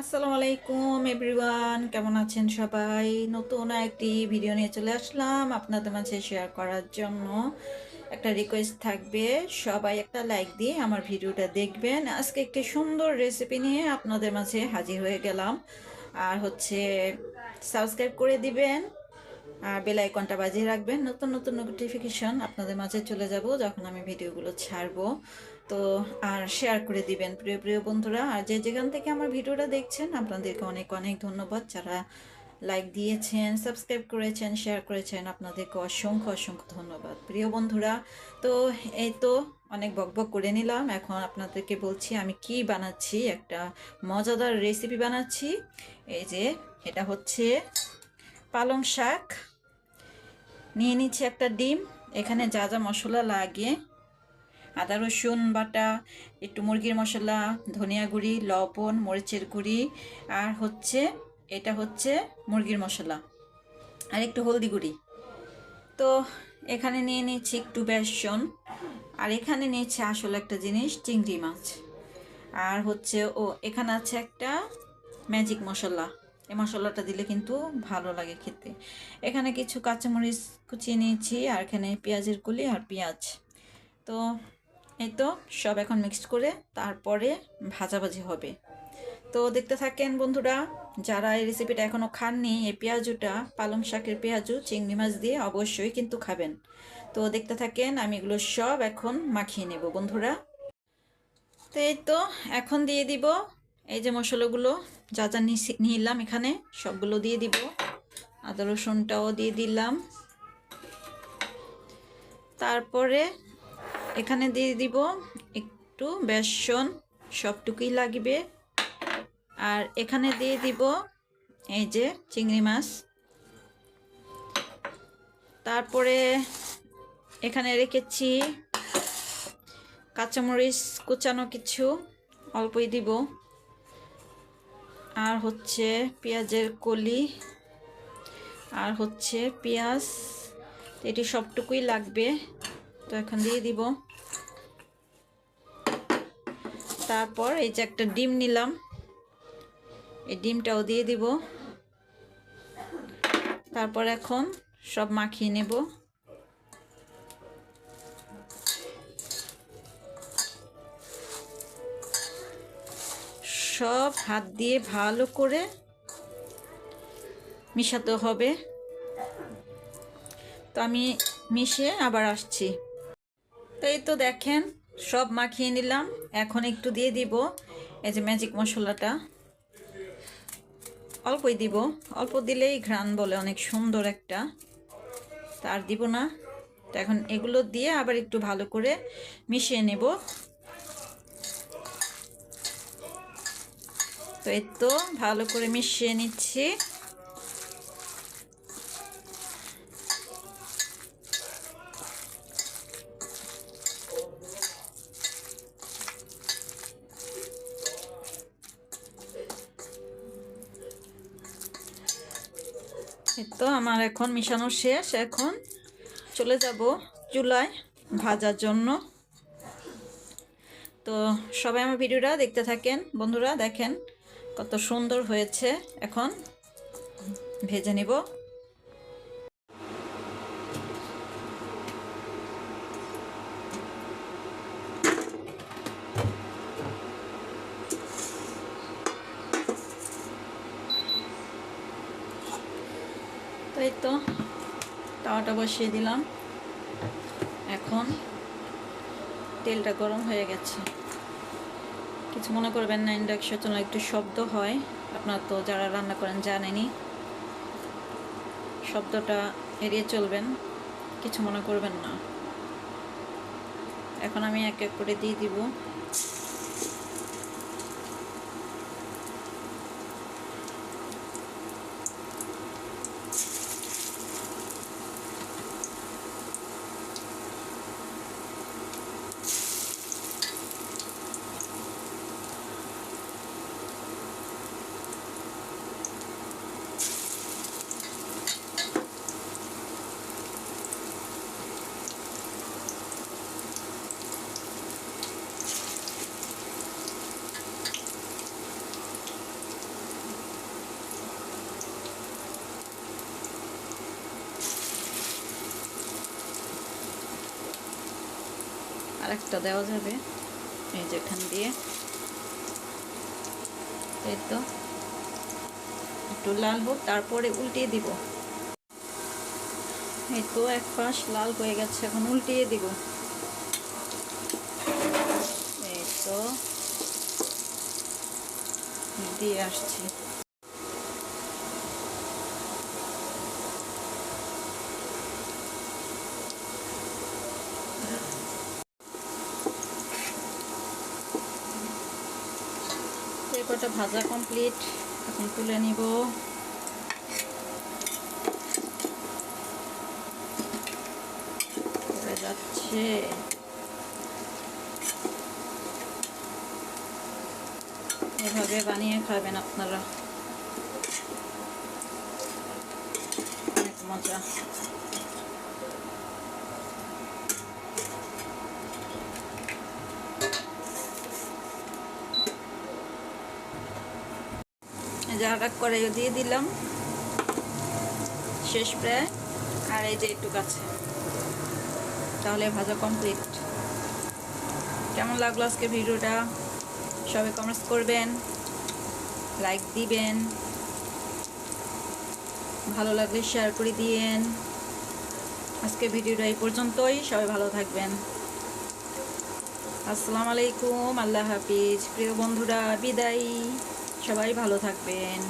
আসসালামু আলাইকুম এভরিওয়ান কেমন আছেন সবাই? নতুন একটি ভিডিও নিয়ে চলে আসলাম আপনাদের মাঝে শেয়ার করার জন্য। একটা রিকোয়েস্ট থাকবে, সবাই একটা লাইক দিয়ে আমার ভিডিওটা দেখবেন। আজকে একটি সুন্দর রেসিপি নিয়ে আপনাদের মাঝে হাজির হয়ে গেলাম। আর হচ্ছে সাবস্ক্রাইব করে দিবেন। আর বেল আইকনটা বাজিয়ে রাখবেন। নতুন নতুন নোটিফিকেশন আপনাদের মাঝে চলে যাব যখন আমি ভিডিওগুলো ছাড়বো। তো আর শেয়ার করে দিবেন, প্রিয় প্রিয় বন্ধুরা। আর যে যেখান থেকে আমার ভিডিওটা দেখছেন, আপনাদেরকে অনেক অনেক ধন্যবাদ। যারা লাইক দিয়েছেন সাবস্ক্রাইব করেছেন শেয়ার করেছেন, আপনাদেরকে অসংখ্য অসংখ্য ধন্যবাদ। প্রিয় বন্ধুরা, তো এই তো অনেক বকবক করে নিলাম। এখন আপনাদেরকে বলছি, আমি কি বানাচ্ছি? একটা মজাদার রেসিপি বানাচ্ছি। এই যে, এটা হচ্ছে পালং শাক। নিয়ে নিচ্ছি একটা ডিম। এখানে যা যা মশলা লাগে আদা রসুন বাটা, একটু মুরগির মশলা, ধনিয়া গুঁড়ি, লবণ, মরিচের গুঁড়ি, আর হচ্ছে, এটা হচ্ছে মুরগির মশলা, আর একটু হলদি গুঁড়ি। তো এখানে নিয়ে নিচ্ছি একটু বেসন, আর এখানে নিয়েছি আসলে একটা জিনিস, চিংড়ি মাছ। আর হচ্ছে, ও, এখানে আছে একটা ম্যাজিক মশলা। এই মশলাটা দিলে কিন্তু ভালো লাগে খেতে। এখানে কিছু কাঁচামরিচ কুচিয়ে নিয়েছি, আর এখানে পেঁয়াজের কুলি আর পেঁয়াজ। তো এই তো সব এখন মিক্সড করে তারপরে ভাজাভাজি হবে। তো দেখতে থাকেন বন্ধুরা, যারা এই রেসিপিটা এখনও খাননি, এই পেঁয়াজুটা, পালং শাকের পেঁয়াজু, চিংড়ি মাছ দিয়ে অবশ্যই কিন্তু খাবেন। তো দেখতে থাকেন, আমি এগুলো সব এখন মাখিয়ে নেব বন্ধুরা। তো এই তো এখন দিয়ে দিব, এই যে মশলাগুলো, যা যা নিলাম এখানে, সবগুলো দিয়ে দিব। আদা রসুনটাও দিয়ে দিলাম। তারপরে এখানে দিয়ে দিব একটু বেসন, সবটুকুই লাগবে। আর এখানে দিয়ে দিব এই যে চিংড়ি মাছ। তারপরে এখানে রেখেছি কাঁচামরিচ কুচানো কিছু, অল্পই দিব। আর হচ্ছে পেঁয়াজের কলি, আর হচ্ছে পেঁয়াজ এটি সবটুকুই লাগবে। তো এখন দিয়ে দিব। তারপর এই যে একটা ডিম নিলাম। এই ডিমটাও দিয়ে দিব। তারপর এখন সব মাখিয়ে নেব। সব হাত দিয়ে ভালো করে মিশাতে হবে। তো আমি মিশিয়ে আবার আসছি। তো এই তো দেখেন সব মাখিয়ে নিলাম। এখন একটু দিয়ে দিব এই যে ম্যাজিক মশলাটা। অল্পই দিব। অল্প দিলেই ঘ্রাণ বলে, অনেক সুন্দর একটা। তার দিব না। তো এখন এগুলো দিয়ে আবার একটু ভালো করে মিশিয়ে নেব। তো এই তো ভালো করে মিশিয়ে নিচ্ছি। তো আমার এখন মিশানো শেষ, এখন চলে যাব চুলায় ভাজার জন্য। তো সবাই আমার ভিডিওটা দেখতে থাকেন। বন্ধুরা দেখেন কত সুন্দর হয়েছে। এখন ভেজে নিব। তো এই তো তাওয়াটা বসিয়ে দিলাম। এখন তেলটা গরম হয়ে গেছে। কিছু মনে করবেন না ইন্ডাকশন চুলা একটু শব্দ হয়। আপনার তো যারা রান্না করেন জানেনি শব্দটা এড়িয়ে চলবেন, কিছু মনে করবেন না। এখন আমি এক এক করে দিয়ে দিব। একটা দেওয়া যাবে। এই যে এখান দিয়ে। এই তো। একটু লাল হোক, তারপরে উল্টিয়ে দিব। এই তো এক পাশ লাল হয়ে গেছে, এখন উল্টিয়ে দিব। এই তো। দিয়ে আসছি। কটা ভাজা কমপ্লিট এখন তুলে নিব। যাচ্ছে। এভাবে বানিয়ে খাবেন আপনারা। অনেক মজা। এই যে কড়াইও দিয়ে দিলাম। শেষ প্রায়। আর এই যে একটু কাছে। তাহলে ভাজা কমপ্লিট কেমন লাগল আজকে ভিডিওটা? সবাই কমেন্টস করবেন লাইক দিবেন। ভালো লাগলে শেয়ার করে দিয়েন। আজকে ভিডিওটা এই পর্যন্তই। সবাই ভালো থাকবেন। আসসালামু আলাইকুম। আল্লাহ হাফিজ। প্রিয় বন্ধুরা, বিদায়। সবাই ভালো থাকবেন।